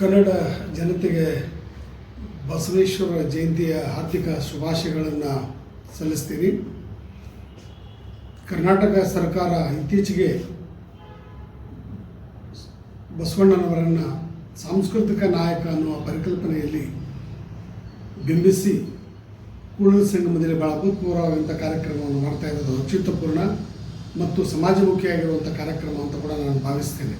ಕನ್ನಡ ಜನತೆಗೆ ಬಸವೇಶ್ವರ ಜಯಂತಿಯ ಹಾರ್ದಿಕ ಶುಭಾಶಯಗಳನ್ನು ಸಲ್ಲಿಸ್ತೀನಿ. ಕರ್ನಾಟಕ ಸರ್ಕಾರ ಇತ್ತೀಚೆಗೆ ಬಸವಣ್ಣನವರನ್ನು ಸಾಂಸ್ಕೃತಿಕ ನಾಯಕ ಅನ್ನುವ ಪರಿಕಲ್ಪನೆಯಲ್ಲಿ ಬಿಂಬಿಸಿ ಕೂಡಲ ಸಂಗಮದಲ್ಲಿ ಭಾಳ ಅಭೂತಪೂರ್ವವಾದಂಥ ಕಾರ್ಯಕ್ರಮವನ್ನು ಮಾಡ್ತಾ ಇರೋದು ಅಚ್ಯುತಪೂರ್ಣ ಮತ್ತು ಸಮಾಜಮುಖಿಯಾಗಿರುವಂಥ ಕಾರ್ಯಕ್ರಮ ಅಂತ ಕೂಡ ನಾನು ಭಾವಿಸ್ತೇನೆ.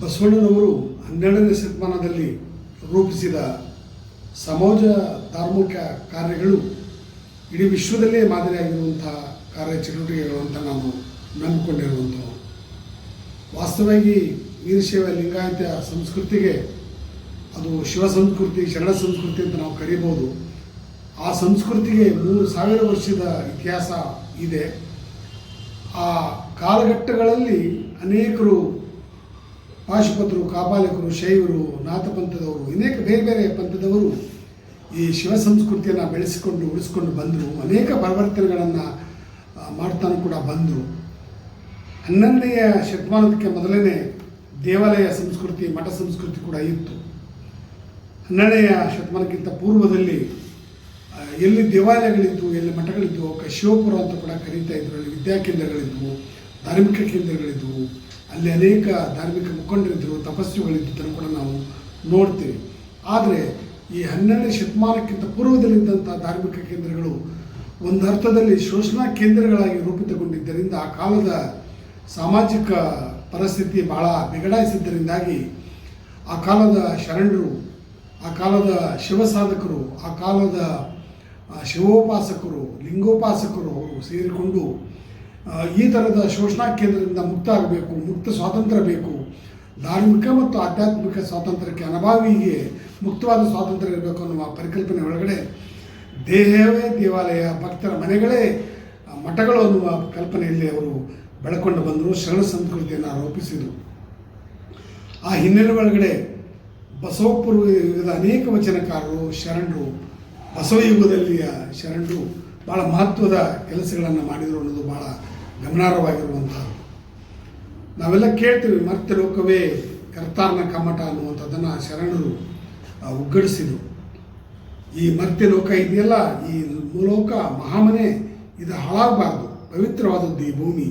ಬಸವಣ್ಣನವರು ಹನ್ನೆರಡನೇ ಶತಮಾನದಲ್ಲಿ ರೂಪಿಸಿದ ಸಮಾಜ ಧಾರ್ಮಿಕ ಕಾರ್ಯಗಳು ಇಡೀ ವಿಶ್ವದಲ್ಲೇ ಮಾದರಿಯಾಗಿರುವಂಥ ಕಾರ್ಯ ಚಟುವಟಿಕೆಗಳು ಅಂತ ನಾನು ನಂಬಿಕೊಂಡಿರುವಂಥವು. ವಾಸ್ತವವಾಗಿ ವೀರಶೈವ ಲಿಂಗಾಯತ ಸಂಸ್ಕೃತಿಗೆ ಅದು ಶಿವ ಸಂಸ್ಕೃತಿ, ಶರಣ ಸಂಸ್ಕೃತಿ ಅಂತ ನಾವು ಕರೀಬೋದು. ಆ ಸಂಸ್ಕೃತಿಗೆ ಮೂರು ಸಾವಿರ ವರ್ಷದ ಇತಿಹಾಸ ಇದೆ. ಆ ಕಾಲಘಟ್ಟಗಳಲ್ಲಿ ಅನೇಕರು ಪಾಶುಪತರು, ಕಾಪಾಲಕರು, ಶೈವರು, ನಾಥಪಂಥದವರು ಅನೇಕ ಬೇರೆ ಬೇರೆ ಪಂಥದವರು ಈ ಶಿವ ಸಂಸ್ಕೃತಿಯನ್ನು ಬೆಳೆಸಿಕೊಂಡು, ಉಳಿಸ್ಕೊಂಡು ಬಂದರು. ಅನೇಕ ಪರಿವರ್ತನೆಗಳನ್ನು ಮಾಡ್ತಾನು ಕೂಡ ಬಂದರು. ಹನ್ನೊಂದನೆಯ ಶತಮಾನಕ್ಕೆ ಮೊದಲನೇ ದೇವಾಲಯ ಸಂಸ್ಕೃತಿ, ಮಠ ಸಂಸ್ಕೃತಿ ಕೂಡ ಇತ್ತು. ಹನ್ನೆರಡನೆಯ ಶತಮಾನಕ್ಕಿಂತ ಪೂರ್ವದಲ್ಲಿ ಎಲ್ಲಿ ದೇವಾಲಯಗಳಿದ್ವು, ಎಲ್ಲಿ ಮಠಗಳಿದ್ದವು ಕಶಿವಪುರ ಶಿವಪುರ ಅಂತ ಕೂಡ ಕರೀತಾ ಇದ್ರು, ಅಲ್ಲಿ ವಿದ್ಯಾಕೇಂದ್ರಗಳಿದ್ವು, ಧಾರ್ಮಿಕ ಕೇಂದ್ರಗಳಿದ್ವು. ಅಲ್ಲಿ ಅನೇಕ ಧಾರ್ಮಿಕ ಮುಖಂಡರಿದ್ದರು, ತಪಸ್ವಿಗಳಿದ್ದರು ಕೂಡ ನಾವು ನೋಡ್ತೀವಿ. ಆದರೆ ಈ ಹನ್ನೆರಡನೇ ಶತಮಾನಕ್ಕಿಂತ ಪೂರ್ವದಲ್ಲಿದ್ದಂಥ ಧಾರ್ಮಿಕ ಕೇಂದ್ರಗಳು ಒಂದು ಅರ್ಥದಲ್ಲಿ ಶೋಷಣಾ ಕೇಂದ್ರಗಳಾಗಿ ರೂಪಿತಗೊಂಡಿದ್ದರಿಂದ ಆ ಕಾಲದ ಸಾಮಾಜಿಕ ಪರಿಸ್ಥಿತಿ ಬಹಳ ಬಿಗಡಾಯಿಸಿದ್ದರಿಂದಾಗಿ ಆ ಕಾಲದ ಶರಣರು, ಆ ಕಾಲದ ಶಿವಸಾಧಕರು, ಆ ಕಾಲದ ಶಿವೋಪಾಸಕರು, ಲಿಂಗೋಪಾಸಕರು ಅವರು ಸೇರಿಕೊಂಡು ಈ ಥರದ ಶೋಷಣಾ ಕೇಂದ್ರದಿಂದ ಮುಕ್ತ ಆಗಬೇಕು ಮುಕ್ತ ಸ್ವಾತಂತ್ರ್ಯ ಬೇಕು. ಧಾರ್ಮಿಕ ಮತ್ತು ಆಧ್ಯಾತ್ಮಿಕ ಸ್ವಾತಂತ್ರ್ಯಕ್ಕೆ ಅನಭಾವಿಗೆ ಮುಕ್ತವಾದ ಸ್ವಾತಂತ್ರ್ಯ ಇರಬೇಕು ಅನ್ನುವ ಪರಿಕಲ್ಪನೆ ಒಳಗಡೆ ದೇಹವೇ ದೇವಾಲಯ, ಭಕ್ತರ ಮನೆಗಳೇ ಮಠಗಳು ಅನ್ನುವ ಕಲ್ಪನೆಯಲ್ಲಿ ಅವರು ಬೆಳಕೊಂಡು ಬಂದರು, ಶರಣ ಸಂಸ್ಕೃತಿಯನ್ನು ಆರೋಪಿಸಿದರು. ಆ ಹಿನ್ನೆಲೆ ಒಳಗಡೆ ಬಸವಪುರ ಯುಗದ ಅನೇಕ ವಚನಕಾರರು, ಶರಣರು, ಬಸವ ಯುಗದಲ್ಲಿಯ ಶರಣರು ಭಾಳ ಮಹತ್ವದ ಕೆಲಸಗಳನ್ನು ಮಾಡಿದರು ಅನ್ನೋದು ಭಾಳ ಗಮನಾರ್ಹವಾಗಿರುವಂಥದ್ದು ನಾವೆಲ್ಲ ಕೇಳ್ತೀವಿ, ಮರ್ತ್ಯ ಲೋಕವೇ ಕರ್ತಾರ್ನ ಕಮ್ಮಟ ಅನ್ನುವಂಥದ್ದನ್ನು ಶರಣರು ಉಗ್ಗಡಿಸಿದರು. ಈ ಮರ್ತ್ಯ ಲೋಕ ಇದೆಯಲ್ಲ, ಈ ಲೋಕ ಮಹಾಮನೆ, ಇದು ಹಾಳಾಗಬಾರ್ದು, ಪವಿತ್ರವಾದದ್ದು ಈ ಭೂಮಿ.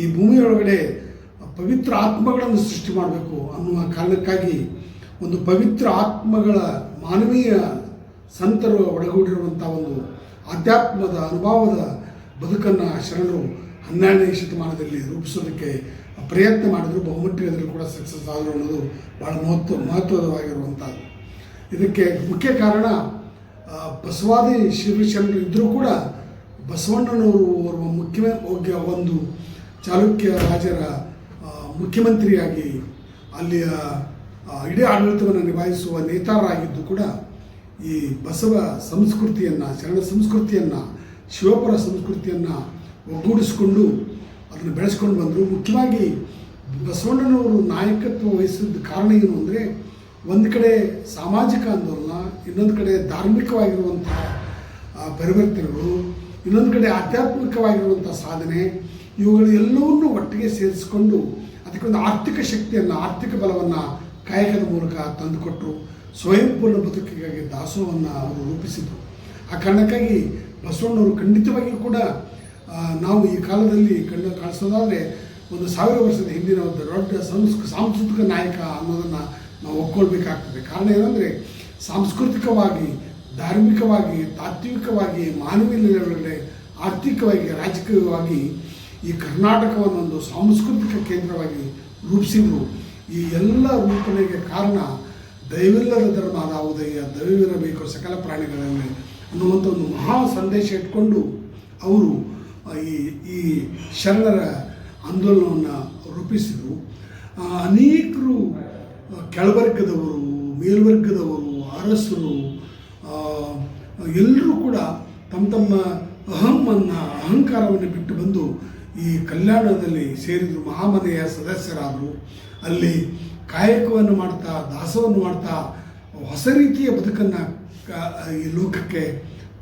ಈ ಭೂಮಿಯೊಳಗಡೆ ಪವಿತ್ರ ಆತ್ಮಗಳನ್ನು ಸೃಷ್ಟಿ ಮಾಡಬೇಕು ಅನ್ನುವ ಕಾರಣಕ್ಕಾಗಿ ಒಂದು ಪವಿತ್ರ ಆತ್ಮಗಳ ಮಾನವೀಯ ಸಂತರು ಒಳಗೂಡಿರುವಂಥ ಒಂದು ಆಧ್ಯಾತ್ಮದ ಅನುಭವದ ಬದುಕನ್ನು ಶರಣರು ಹನ್ನೆರಡನೇ ಶತಮಾನದಲ್ಲಿ ರೂಪಿಸೋದಕ್ಕೆ ಪ್ರಯತ್ನ ಮಾಡಿದ್ರು, ಬಹುಮಟ್ಟಿಗೆ ಅದರಲ್ಲಿ ಕೂಡ ಸಕ್ಸಸ್ ಆದರು ಅನ್ನೋದು ಭಾಳ ಮಹತ್ವ ಮಹತ್ವದವಾಗಿರುವಂಥದ್ದು ಇದಕ್ಕೆ ಮುಖ್ಯ ಕಾರಣ ಬಸವಾದಿ ಶಿವಶರಣರು ಇದ್ದರೂ ಕೂಡ ಬಸವಣ್ಣನವರು ಓರ್ವ ಮುಖ್ಯ ಒಂದು ಚಾಲುಕ್ಯ ರಾಜರ ಮುಖ್ಯಮಂತ್ರಿಯಾಗಿ ಅಲ್ಲಿಯ ಇಡೀ ಆಡಳಿತವನ್ನು ನಿಭಾಯಿಸುವ ನೇತಾರರಾಗಿದ್ದು ಕೂಡ ಈ ಬಸವ ಸಂಸ್ಕೃತಿಯನ್ನು, ಶರಣ ಸಂಸ್ಕೃತಿಯನ್ನು, ಶಿವಪುರ ಸಂಸ್ಕೃತಿಯನ್ನು ಒಗ್ಗೂಡಿಸಿಕೊಂಡು ಅದನ್ನು ಬೆಳೆಸ್ಕೊಂಡು ಬಂದರು. ಮುಖ್ಯವಾಗಿ ಬಸವಣ್ಣನವರು ನಾಯಕತ್ವ ವಹಿಸಿದ ಕಾರಣ ಏನು ಅಂದರೆ ಒಂದು ಕಡೆ ಸಾಮಾಜಿಕ ಆಂದೋಲನ, ಇನ್ನೊಂದು ಕಡೆ ಧಾರ್ಮಿಕವಾಗಿರುವಂಥ ಪರಿವರ್ತನೆಗಳು, ಇನ್ನೊಂದು ಕಡೆ ಆಧ್ಯಾತ್ಮಿಕವಾಗಿರುವಂಥ ಸಾಧನೆ, ಇವುಗಳು ಎಲ್ಲವನ್ನೂ ಒಟ್ಟಿಗೆ ಸೇರಿಸಿಕೊಂಡು ಅದಕ್ಕೊಂದು ಆರ್ಥಿಕ ಶಕ್ತಿಯನ್ನು, ಆರ್ಥಿಕ ಬಲವನ್ನು ಕಾಯಕದ ಮೂಲಕ ತಂದುಕೊಟ್ಟರು ಸ್ವಯಂಪೂರ್ಣ ಬದುಕಿಗಾಗಿ ದಾಸೋಹವನ್ನು ಅವರು ರೂಪಿಸಿದರು. ಆ ಕಾರಣಕ್ಕಾಗಿ ಬಸವಣ್ಣವರು ಖಂಡಿತವಾಗಿಯೂ ಕೂಡ ನಾವು ಈ ಕಾಲದಲ್ಲಿ ಕಂಡು ಕಾಣಿಸೋದಾದರೆ ಒಂದು ಸಾವಿರ ವರ್ಷದ ಹಿಂದಿನ ಒಂದು ದೊಡ್ಡ ಸಂಸ್, ಸಾಂಸ್ಕೃತಿಕ ನಾಯಕ ಅನ್ನೋದನ್ನು ನಾವು ಒಪ್ಕೊಳ್ಬೇಕಾಗ್ತದೆ. ಕಾರಣ ಏನಂದರೆ, ಸಾಂಸ್ಕೃತಿಕವಾಗಿ, ಧಾರ್ಮಿಕವಾಗಿ, ತಾತ್ವಿಕವಾಗಿ, ಮಾನವೀಯ ಆರ್ಥಿಕವಾಗಿ, ರಾಜಕೀಯವಾಗಿ ಈ ಕರ್ನಾಟಕವನ್ನು ಒಂದು ಸಾಂಸ್ಕೃತಿಕ ಕೇಂದ್ರವಾಗಿ ರೂಪಿಸಿದ್ರು. ಈ ಎಲ್ಲ ರೂಪಣೆಗೆ ಕಾರಣ ದೈವಿಲ್ಲದ ಧರ್ಮ ಅದಾವುದಯ್ಯ ದೈವವಿರಬೇಕು, ಸಕಲ ಪ್ರಾಣಿಗಳಲ್ಲಿ ಅನ್ನುವಂಥ ಒಂದು ಮಹಾ ಸಂದೇಶ ಇಟ್ಕೊಂಡು ಅವರು ಈ ಈ ಶರಣರ ಆಂದೋಲನವನ್ನು ರೂಪಿಸಿದರು. ಅನೇಕರು ಕೆಳವರ್ಗದವರು, ಮೇಲ್ವರ್ಗದವರು, ಅರಸರು ಎಲ್ಲರೂ ಕೂಡ ತಮ್ಮ ತಮ್ಮ ಅಹಮ್ಮನ್ನು ಅಹಂಕಾರವನ್ನು ಬಿಟ್ಟು ಬಂದು ಈ ಕಲ್ಯಾಣದಲ್ಲಿ ಸೇರಿದರು. ಮಹಾಮನೆಯ ಸದಸ್ಯರಾದರು. ಅಲ್ಲಿ ಕಾಯಕವನ್ನು ಮಾಡ್ತಾ, ದಾಸವನ್ನು ಮಾಡ್ತಾ, ಹೊಸ ರೀತಿಯ ಬದುಕನ್ನು ಈ ಲೋಕಕ್ಕೆ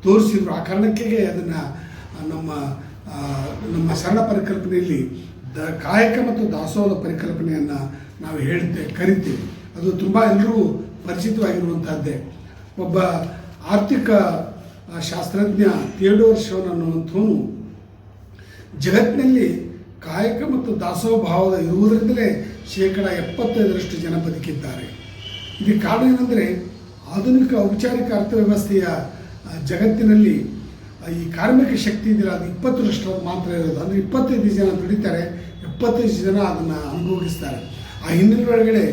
ತೋರಿಸಿದರು. ಆ ಕಾರಣಕ್ಕೆ ಅದನ್ನು ನಮ್ಮ ನಮ್ಮ ಸರಳ ಪರಿಕಲ್ಪನೆಯಲ್ಲಿ ದ ಕಾಯಕ ಮತ್ತು ದಾಸೋಹದ ಪರಿಕಲ್ಪನೆಯನ್ನು ನಾವು ಹೇಳ್ತೇವೆ ಕರಿತೀವಿ. ಅದು ತುಂಬ ಎಲ್ಲರೂ ಪರಿಚಿತವಾಗಿರುವಂತಹದ್ದೇ. ಒಬ್ಬ ಆರ್ಥಿಕ ಶಾಸ್ತ್ರಜ್ಞ ತೇಡೋರ್ ಶೋನ್ ಅನ್ನುವಂಥವನು ಜಗತ್ತಿನಲ್ಲಿ ಕಾಯಕ ಮತ್ತು ದಾಸೋಹ ಭಾವದ ಇರುವುದರಿಂದಲೇ ಶೇಕಡ ಎಪ್ಪತ್ತೈದರಷ್ಟು ಜನ ಬದುಕಿದ್ದಾರೆ. ಇದಕ್ಕೆ ಕಾರಣ ಏನಂದರೆ, ಆಧುನಿಕ ಔಪಚಾರಿಕ ಅರ್ಥವ್ಯವಸ್ಥೆಯ ಜಗತ್ತಿನಲ್ಲಿ ಈ ಕಾರ್ಮಿಕ ಶಕ್ತಿ ಇದೆಯಲ್ಲ ಅದು ಇಪ್ಪತ್ತರಷ್ಟು ಮಾತ್ರ ಇರೋದು. ಅಂದರೆ ಇಪ್ಪತ್ತೈದು ಜನ ದುಡಿತಾರೆ ಇಪ್ಪತ್ತೈದು ಜನ ಅದನ್ನು ಅನುಭವಿಸ್ತಾರೆ. ಆ ಹಿನ್ನೆಲೆ ಒಳಗಡೆ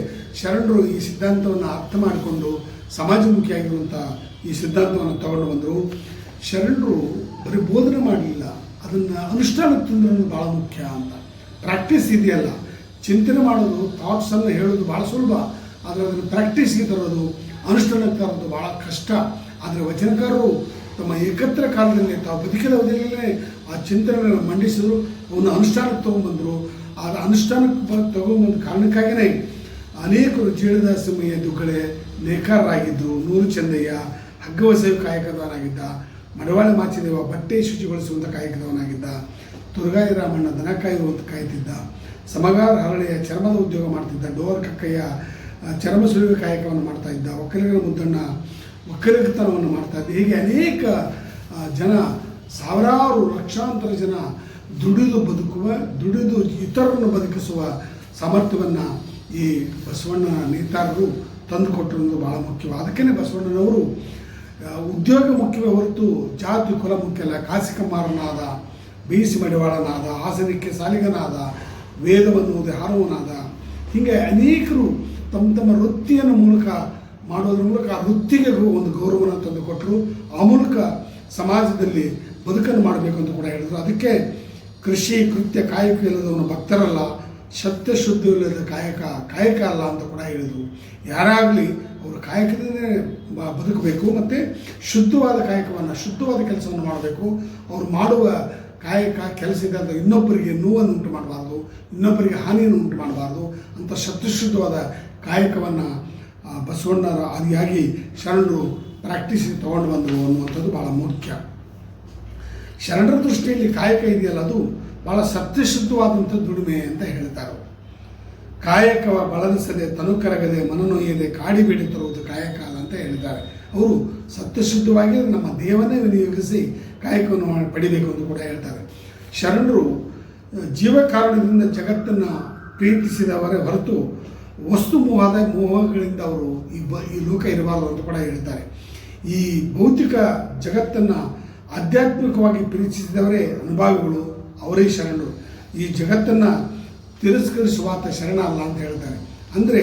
ಶರಣರು ಈ ಸಿದ್ಧಾಂತವನ್ನು ಅರ್ಥ ಮಾಡಿಕೊಂಡು ಸಮಾಜಮುಖಿಯಾಗಿರುವಂಥ ಈ ಸಿದ್ಧಾಂತವನ್ನು ತಗೊಂಡು ಬಂದರು. ಶರಣರು ಬರೀ ಬೋಧನೆ ಮಾಡಲಿಲ್ಲ, ಅದನ್ನು ಅನುಷ್ಠಾನಕ್ಕೆ ತಂದ್ರೆ ಭಾಳ ಮುಖ್ಯ ಅಂತ. ಪ್ರಾಕ್ಟೀಸ್ ಇದೆಯಲ್ಲ. ಚಿಂತನೆ ಮಾಡೋದು ಥಾಟ್ಸನ್ನು ಹೇಳೋದು ಭಾಳ ಸುಲಭ. ಆದರೆ ಅದನ್ನು ಪ್ರಾಕ್ಟೀಸ್ಗೆ ತರೋದು, ಅನುಷ್ಠಾನಕ್ಕೆ ತರೋದು ಭಾಳ ಕಷ್ಟ. ಆದರೆ ವಚನಕಾರರು ತಮ್ಮ ಏಕತ್ರ ಕಾಲದಲ್ಲಿ ತಾವು ಬದುಕಿದ ಅವಧಿಯಲ್ಲೇ ಆ ಚಿಂತನೆಗಳನ್ನು ಮಂಡಿಸಿದ್ರು, ಅವನ್ನು ಅನುಷ್ಠಾನಕ್ಕೆ ತೊಗೊಂಡ್ಬಂದರು. ಆ ಅನುಷ್ಠಾನಕ್ಕೆ ತೊಗೊಂಬಂದ ಕಾರಣಕ್ಕಾಗಿಯೇ ಅನೇಕರು ಜೇಳದಾಸಮಯ್ಯ ದುಗ್ಗಳೆ ನೇಕಾರರಾಗಿದ್ದರು ನೂರು ಚಂದಯ್ಯ ಹಗ್ಗವಸೆಯು ಕಾಯಕದವನಾಗಿದ್ದ, ಮಡವಾಳೆ ಮಾಚಿದೇವ ಬಟ್ಟೆ ಶುಚಿಗೊಳಿಸುವಂಥ ಕಾಯಕದವನಾಗಿದ್ದ, ತುರ್ಗಾಯಿ ರಾಮಣ್ಣ ದನ ಕಾಯುವಂತ ಕಾಯ್ತಿದ್ದ ಸಮಗಾರ ಹರಳೆಯ ಚರ್ಮದ ಉದ್ಯೋಗ ಮಾಡ್ತಿದ್ದ, ಡೋರ್ ಕಕ್ಕಯ್ಯ ಚರ್ಮ ಸುಳಿವೆ ಕಾಯಕವನ್ನು ಮಾಡ್ತಾ ಇದ್ದ, ಒಕ್ಕಲಿಗರ ಮುದ್ದಣ್ಣ ಒಕ್ಕಲಿಗತನವನ್ನು ಮಾಡ್ತಾ ಇದ್ದೆ ಹೀಗೆ ಅನೇಕ ಜನ, ಸಾವಿರಾರು ಲಕ್ಷಾಂತರ ಜನ ದುಡಿದು ಬದುಕುವ, ದುಡಿದು ಇತರರನ್ನು ಬದುಕಿಸುವ ಸಾಮರ್ಥ್ಯವನ್ನು ಈ ಬಸವಣ್ಣನ ನೇತಾರರು ತಂದುಕೊಟ್ಟಿರುವುದು ಭಾಳ ಮುಖ್ಯವಾದ. ಅದಕ್ಕೇ ಬಸವಣ್ಣನವರು ಉದ್ಯೋಗ ಮುಖ್ಯವೇ ಹೊರತು ಜಾತಿ ಕುಲ ಮುಖ್ಯ ಅಲ್ಲ. ಕಾಸಿಕಮಾರನಾದ ಬೇಯಿಸಿ ಮಡಿವಾಳನಾದ ಆಸನಕ್ಕೆ ಸಾಲಿಗನಾದ ವೇದವನ್ನುವುದೇ ಹಾರುವನಾದ, ಹೀಗೆ ಅನೇಕರು ತಮ್ಮ ತಮ್ಮ ವೃತ್ತಿಯನ್ನು ಮೂಲಕ ಮಾಡೋದ್ರ ಮೂಲಕ ಆ ವೃತ್ತಿಗೆ ಒಂದು ಗೌರವನ ತಂದುಕೊಟ್ಟರು ಆ ಮೂಲಕ ಸಮಾಜದಲ್ಲಿ ಬದುಕನ್ನು ಮಾಡಬೇಕು ಅಂತ ಕೂಡ ಹೇಳಿದರು. ಅದಕ್ಕೆ ಕೃಷಿ, ಕೃತ್ಯ, ಕಾಯಕ ಇಲ್ಲದವನು ಭಕ್ತರಲ್ಲ, ಸತ್ಯ ಶುದ್ಧಿ ಇಲ್ಲದ ಕಾಯಕ ಕಾಯಕ ಅಲ್ಲ ಅಂತ ಕೂಡ ಹೇಳಿದರು. ಯಾರಾಗಲಿ ಅವರು ಕಾಯಕದಿಂದಲೇ ಬದುಕಬೇಕು ಮತ್ತು ಶುದ್ಧವಾದ ಕಾಯಕವನ್ನು, ಶುದ್ಧವಾದ ಕೆಲಸವನ್ನು ಮಾಡಬೇಕು. ಅವರು ಮಾಡುವ ಕಾಯಕ ಕೆಲಸದಿಂದ ಇನ್ನೊಬ್ಬರಿಗೆ ನೋವನ್ನು ಉಂಟು ಮಾಡಬಾರ್ದು, ಇನ್ನೊಬ್ಬರಿಗೆ ಹಾನಿಯನ್ನು ಉಂಟು ಮಾಡಬಾರ್ದು. ಅಂತ ಶತ್ರುಶುದ್ಧವಾದ ಕಾಯಕವನ್ನು ಬಸವಣ್ಣರ ಆದಿಯಾಗಿ ಶರಣರು ಪ್ರಾಕ್ಟೀಸ್ ತೊಗೊಂಡು ಬಂದರು ಅನ್ನುವಂಥದ್ದು ಭಾಳ ಮುಖ್ಯ. ಶರಣರ ದೃಷ್ಟಿಯಲ್ಲಿ ಕಾಯಕ ಇದೆಯಲ್ಲ ಅದು ಭಾಳ ಸತ್ಯಶುದ್ಧವಾದಂಥ ದುಡಿಮೆ ಅಂತ ಹೇಳ್ತಾರೆ. ಕಾಯಕ ಬಳಲಿಸದೆ ತನು ಕರಗದೆ ಮನನೊಯ್ಯದೆ ಕಾಡಿ ತರುವುದು ಕಾಯಕ ಅಲ್ಲ ಅಂತ ಹೇಳಿದ್ದಾರೆ. ಅವರು ಸತ್ಯಶುದ್ಧವಾಗಿ ನಮ್ಮ ದೇವನೇ ವಿನಿಯೋಗಿಸಿ ಕಾಯಕವನ್ನು ಪಡಿಬೇಕು ಅಂತ ಕೂಡ ಹೇಳ್ತಾರೆ. ಶರಣರು ಜೀವಕಾರಣದಿಂದ ಜೀವ ಕಾರಣದಿಂದ ಜಗತ್ತನ್ನು ಪ್ರೀತಿಸಿದವರೇ ಹೊರತು ವಸ್ತು ಮೋಹದ ಮೋಹಗಳಿಂದ ಅವರು ಈ ಬ, ಈ ಲೋಕ ಇರಬಾರದು ಅಂತ ಕೂಡ ಹೇಳ್ತಾರೆ. ಈ ಭೌತಿಕ ಜಗತ್ತನ್ನು ಆಧ್ಯಾತ್ಮಿಕವಾಗಿ ಪ್ರೀತಿಸಿದವರೇ ಅನುಭಾವಿಗಳು, ಅವರೇ ಶರಣರು. ಈ ಜಗತ್ತನ್ನು ತಿರಸ್ಕರಿಸುವಾತ ಶರಣ ಅಲ್ಲ ಅಂತ ಹೇಳ್ತಾರೆ. ಅಂದರೆ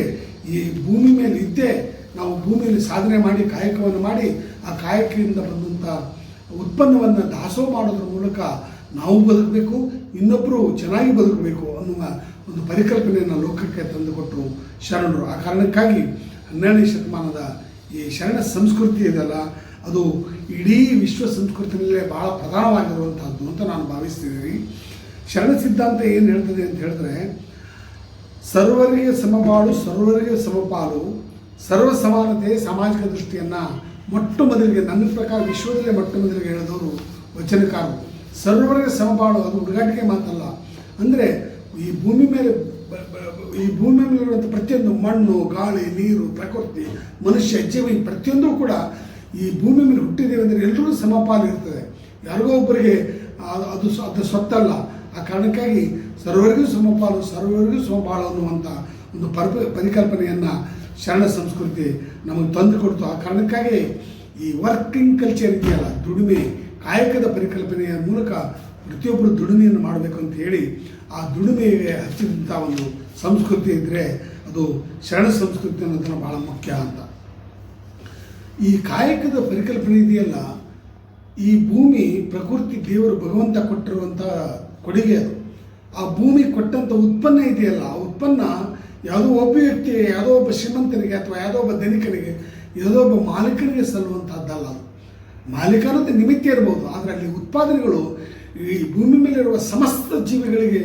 ಈ ಭೂಮಿ ಮೇಲೆ ಇದ್ದೇ ನಾವು ಭೂಮಿಯಲ್ಲಿ ಸಾಧನೆ ಮಾಡಿ, ಕಾಯಕವನ್ನು ಮಾಡಿ, ಆ ಕಾಯಕದಿಂದ ಬಂದಂಥ ಉತ್ಪನ್ನವನ್ನು ದಾಸೋಹ ಮಾಡೋದ್ರ ಮೂಲಕ ನಾವು ಬದುಕಬೇಕು ಇನ್ನೊಬ್ಬರು ಚೆನ್ನಾಗಿ ಬದುಕಬೇಕು ಅನ್ನುವ ಒಂದು ಪರಿಕಲ್ಪನೆಯನ್ನು ಲೋಕಕ್ಕೆ ತಂದುಕೊಟ್ಟರು ಶರಣರು. ಆ ಕಾರಣಕ್ಕಾಗಿ ಹನ್ನೆರಡನೇ ಶತಮಾನದ ಈ ಶರಣ ಸಂಸ್ಕೃತಿ ಇದೆಲ್ಲ, ಅದು ಇಡೀ ವಿಶ್ವ ಸಂಸ್ಕೃತಿಯಲ್ಲೇ ಭಾಳ ಪ್ರಧಾನವಾಗಿರುವಂಥದ್ದು ಅಂತ ನಾನು ಭಾವಿಸ್ತಿದ್ದೀನಿ. ಶರಣ ಸಿದ್ಧಾಂತ ಏನು ಹೇಳ್ತದೆ ಅಂತ ಹೇಳಿದ್ರೆ, ಸರ್ವರಿಗೆ ಸಮಬಾಳು ಸರ್ವರಿಗೆ ಸಮಪಾಲು, ಸರ್ವ ಸಮಾನತೆ ಸಾಮಾಜಿಕ ದೃಷ್ಟಿಯನ್ನು ಮೊಟ್ಟ ಮೊದಲಿಗೆ, ನನ್ನ ಪ್ರಕಾರ ವಿಶ್ವದಲ್ಲೇ ಮೊಟ್ಟ ಮೊದಲಿಗೆ ಹೇಳಿದವರು ವಚನಕಾರರು. ಸರ್ವರಿಗೆ ಸಮಬಾಳು ಅದು ಹುಡುಗಾಟಿಕೆ ಮಾತಲ್ಲ. ಅಂದರೆ ಈ ಭೂಮಿ ಮೇಲೆ ಈ ಭೂಮಿ ಮೇಲೆ ಇರುವಂಥ ಪ್ರತಿಯೊಂದು ಮಣ್ಣು, ಗಾಳಿ, ನೀರು, ಪ್ರಕೃತಿ, ಮನುಷ್ಯ, ಜೀವ ಈ ಪ್ರತಿಯೊಂದು ಕೂಡ ಈ ಭೂಮಿ ಮೇಲೆ ಹುಟ್ಟಿದ್ದೇವೆ ಅಂದರೆ ಎಲ್ಲರೂ ಸಮಪಾಲು ಇರ್ತದೆ. ಯಾರಿಗೋ ಒಬ್ಬರಿಗೆ ಅದು ಅದು ಸ್ವತ್ತಲ್ಲ ಆ ಕಾರಣಕ್ಕಾಗಿ ಸರ್ವರಿಗೂ ಸಮಪಾಲು ಸರ್ವರಿಗೂ ಸಮಪಾಲು ಅನ್ನುವಂಥ ಒಂದು ಪರ, ಪರಿಕಲ್ಪನೆಯನ್ನು ಶರಣ ಸಂಸ್ಕೃತಿ ನಮಗೆ ತಂದು ಕೊಡ್ತು. ಆ ಕಾರಣಕ್ಕಾಗಿ ಈ ವರ್ಕಿಂಗ್ ಕಲ್ಚರ್ ಇದೆಯಲ್ಲ, ದುಡಿಮೆ ಕಾಯಕದ ಪರಿಕಲ್ಪನೆಯ ಮೂಲಕ ಪ್ರತಿಯೊಬ್ಬರು ದುಡಿಮೆಯನ್ನು ಮಾಡಬೇಕು ಅಂತ ಹೇಳಿ ಆ ದುಡಿಮೆಗೆ ಹಚ್ಚಿದಂಥ ಒಂದು ಸಂಸ್ಕೃತಿ ಇದ್ದರೆ ಅದು ಶರಣ ಸಂಸ್ಕೃತಿ ಅನ್ನೋದನ್ನು ಭಾಳ ಮುಖ್ಯ ಅಂತ. ಈ ಕಾಯಕದ ಪರಿಕಲ್ಪನೆ ಇದೆಯಲ್ಲ, ಈ ಭೂಮಿ ಪ್ರಕೃತಿ ದೇವರು ಭಗವಂತ ಕೊಟ್ಟಿರುವಂಥ ಕೊಡುಗೆ ಅದು. ಆ ಭೂಮಿ ಕೊಟ್ಟಂಥ ಉತ್ಪನ್ನ ಇದೆಯಲ್ಲ, ಆ ಉತ್ಪನ್ನ ಯಾವುದೋ ಒಬ್ಬ ವ್ಯಕ್ತಿಗೆ, ಯಾವುದೋ ಒಬ್ಬ ಶ್ರೀಮಂತನಿಗೆ ಅಥವಾ ಯಾವುದೋ ಒಬ್ಬ ಧನಿಕನಿಗೆ, ಯಾವುದೋ ಒಬ್ಬ ಮಾಲೀಕನಿಗೆ ಸಲ್ಲುವಂಥದ್ದಲ್ಲ ಅದು. ಮಾಲೀಕ ಅನ್ನೋದು ನಿಮಿತ್ತ ಇರಬಹುದು ಆದರೆ ಅಲ್ಲಿ ಉತ್ಪಾದನೆಗಳು ಈ ಭೂಮಿ ಮೇಲಿರುವ ಸಮಸ್ತ ಜೀವಿಗಳಿಗೆ